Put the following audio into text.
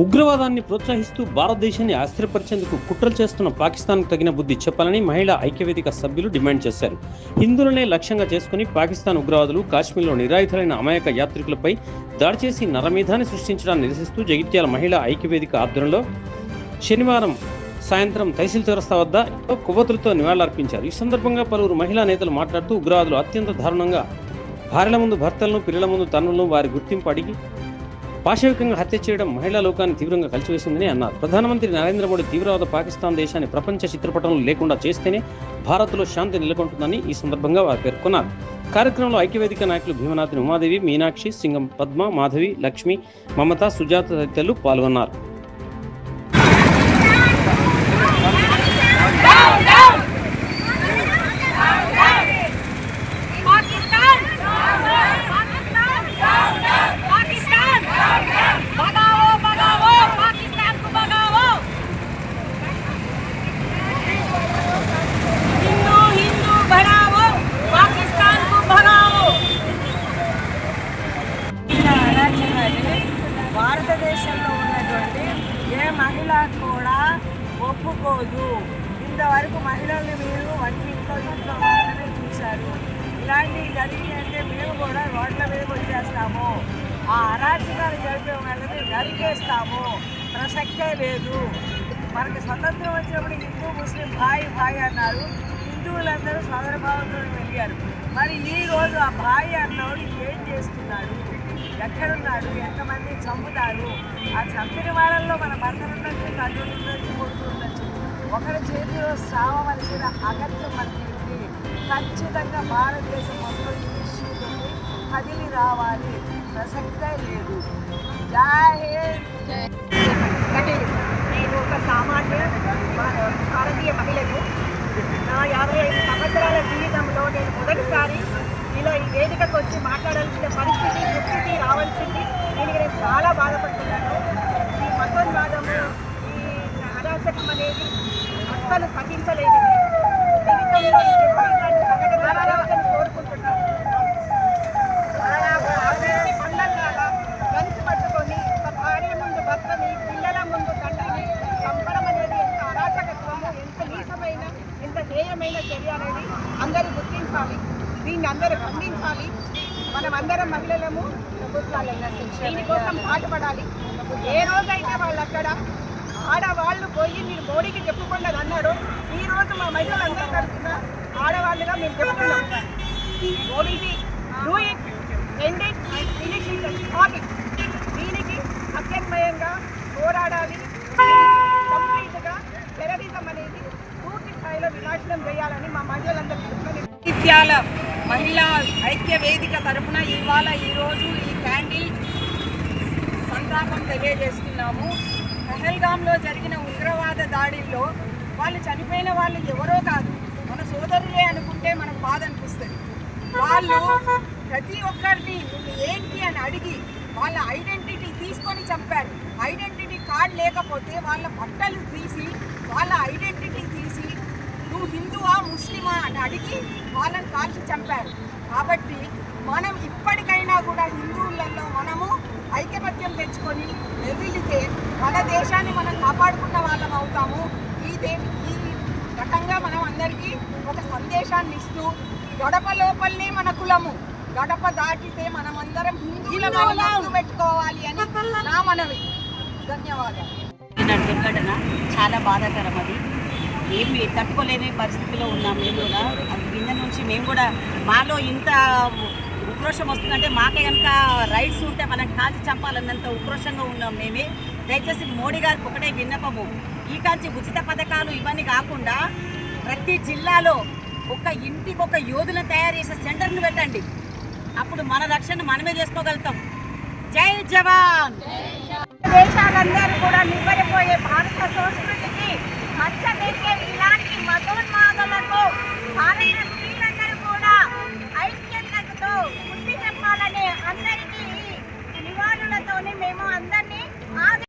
ఉగ్రవాదాన్ని ప్రోత్సహిస్తూ భారతదేశాన్ని ఆశ్చర్యపరిచేందుకు కుట్రలు చేస్తున్న పాకిస్తాన్కు తగిన బుద్ధి చెప్పాలని మహిళా ఐక్యవేదిక సభ్యులు డిమాండ్ చేశారు. హిందువులనే లక్ష్యంగా చేసుకుని పాకిస్తాన్ ఉగ్రవాదులు కాశ్మీర్లో నిరాయుధులైన అమాయక యాత్రికులపై దాడి చేసి నరమేధాన్ని సృష్టించడాన్ని నిరసిస్తూ జగిత్యాల మహిళా ఐక్యవేదిక ఆధ్వర్యంలో శనివారం సాయంత్రం తహసీల్ చౌరస్తా వద్ద కొవ్వతులతో నివాళులర్పించారు. ఈ సందర్భంగా పలువురు మహిళా నేతలు మాట్లాడుతూ ఉగ్రవాదులు అత్యంత దారుణంగా భార్యల ముందు భర్తలను పిల్లల ముందు తన్నులను వారి గుర్తింపు అడిగి పాశవికంగా హత్య చేయడం మహిళా లోకాన్ని తీవ్రంగా కలిసివేసిందని అన్నారు. ప్రధానమంత్రి నరేంద్ర మోడీ తీవ్రవాద పాకిస్తాన్ దేశాన్ని ప్రపంచ చిత్రపటంలో లేకుండా చేస్తేనే భారత్లో శాంతి నెలకొంటుందని ఈ సందర్భంగా వారు పేర్కొన్నారు. కార్యక్రమంలో ఐక్యవేదిక నాయకులు భీమనాథిని ఉమాదేవి మీనాక్షి సింగం పద్మ మాధవి లక్ష్మి మమత సుజాత తదితరులు పాల్గొన్నారు. ఒప్పుకోదు. ఇంతవరకు మహిళల్ని మీరు వంటి ఇంట్లో మాత్రమే చూశారు. ఇలాంటివి అంటే మేము కూడా రోడ్ల మీద వచ్చేస్తాము. ఆ అరాచకాలు జరిపే వాళ్ళని నరికేస్తాము. ప్రసక్తే లేదు. మనకి స్వతంత్రం వచ్చినప్పుడు హిందూ ముస్లిం భాయ్ భాయ్ అన్నారు. హిందువులందరూ సోదరభావంతో వెళ్ళారు. మరి ఈ రోజు ఆ భాయ్ అన్నోడు ఏం చేస్తున్నాడు ఎక్కడున్నాడు ఎంతమంది చంపుతారు ఆ చంపిన వాళ్ళల్లో మన భర్తలు ఉండొచ్చు తల్లులు ఉండొచ్చు కొడుకు ఉండొచ్చు ఒకరి చేతిలో సావవలసిన అగత్యం మనకి ఖచ్చితంగా భారతదేశం మొత్తం ఈ ఇష్యూతో కదిలి రావాలి. ప్రసక్తే లేదు. జై హింద్. నేను ఒక బాధపడుతున్నారు బాధపడుతున్నాను. ఈ మతోన్మాదము ఈ అరాచకం అనేది అస్సలు సహించలేదు దీన్ని అందరూ ఖండించాలి. మనం అందరం మహిళలము దీనికోసం పాటుపడాలి. ఏ రోజైతే వాళ్ళు అక్కడ ఆడవాళ్ళు పోయి మీరు మోడీకి చెప్పుకోండి అన్నారు ఈ రోజు మా మహిళలందరూ తరఫున ఆడవాళ్ళుగా మేము చెప్పుకున్నాం. Modiji do it end it and దీనికి అత్యన్మయంగా పోరాడాలి. కంప్లీట్గా టెరరిజం అనేది పూర్తి స్థాయిలో వినాశనం చేయాలని మా మహిళలందరూ చెప్తున్నాను. నిత్యాల మహిళా ఐక్య వేదిక తరఫున ఇవాళ ఈరోజు ఈ క్యాండిల్ సంతాపం తెలియజేస్తున్నాము. పహల్గామ్లో జరిగిన ఉగ్రవాద దాడిల్లో వాళ్ళు చనిపోయిన వాళ్ళు ఎవరో కాదు. మన సోదరులే అనుకుంటే మనకు బాధ అనిపిస్తుంది. వాళ్ళు ప్రతి ఒక్కరిని నువ్వు ఏంటి అని అడిగి వాళ్ళ ఐడెంటిటీ తీసుకొని చంపారు. ఐడెంటిటీ కార్డ్ లేకపోతే వాళ్ళ బట్టలు తీసి వాళ్ళ ఐడెంటిటీ తీసి నువ్వు హిందువా ముస్లిమా అని అడిగి వాళ్ళని కాల్చి చంపారు. కాబట్టి మనం ఇప్పటికైనా కూడా హిందువులలో మనము ఐకమత్యం తెచ్చుకొని ఎదిలితే మన దేశాన్ని మనం కాపాడుకున్న వాళ్ళం అవుతాము. ఈ దే ఈ రకంగా మనం అందరికీ ఒక సందేశాన్ని ఇస్తూ గడప లోపలనే మన కులము. గడప దాటితే మనం అందరం హిందువుల. పెట్టుకోవాలి అని నా మనవి. ధన్యవాదాలు. దుర్ఘటన చాలా బాధాకరం అది ఏమి తట్టుకోలేని పరిస్థితిలో ఉన్నాం మేము కూడా. అది కింద నుంచి మేము కూడా మాలో ఇంత ఉక్రోషం వస్తుందంటే మాకే కనుక రైట్స్ ఉంటే మనం కాల్చి చంపాలన్నంత ఉక్రోషంగా ఉన్నాం మేమే. దయచేసి మోడీ గారికి ఒకటే విన్నపము. ఈ కాల్చి ఉచిత పథకాలు ఇవన్నీ కాకుండా ప్రతి జిల్లాలో ఒక ఇంటికి ఒక యోధులను తయారు చేసే సెంటర్ని పెట్టండి. అప్పుడు మన రక్షణ మనమే చేసుకోగలుగుతాం. జై జవాన్! దేశాలందరూ కూడా నివ్వెరపోయే భారత సంస్కృతికి మచ్చ పెట్టే ఇలాంటి మతోన్మాదలకు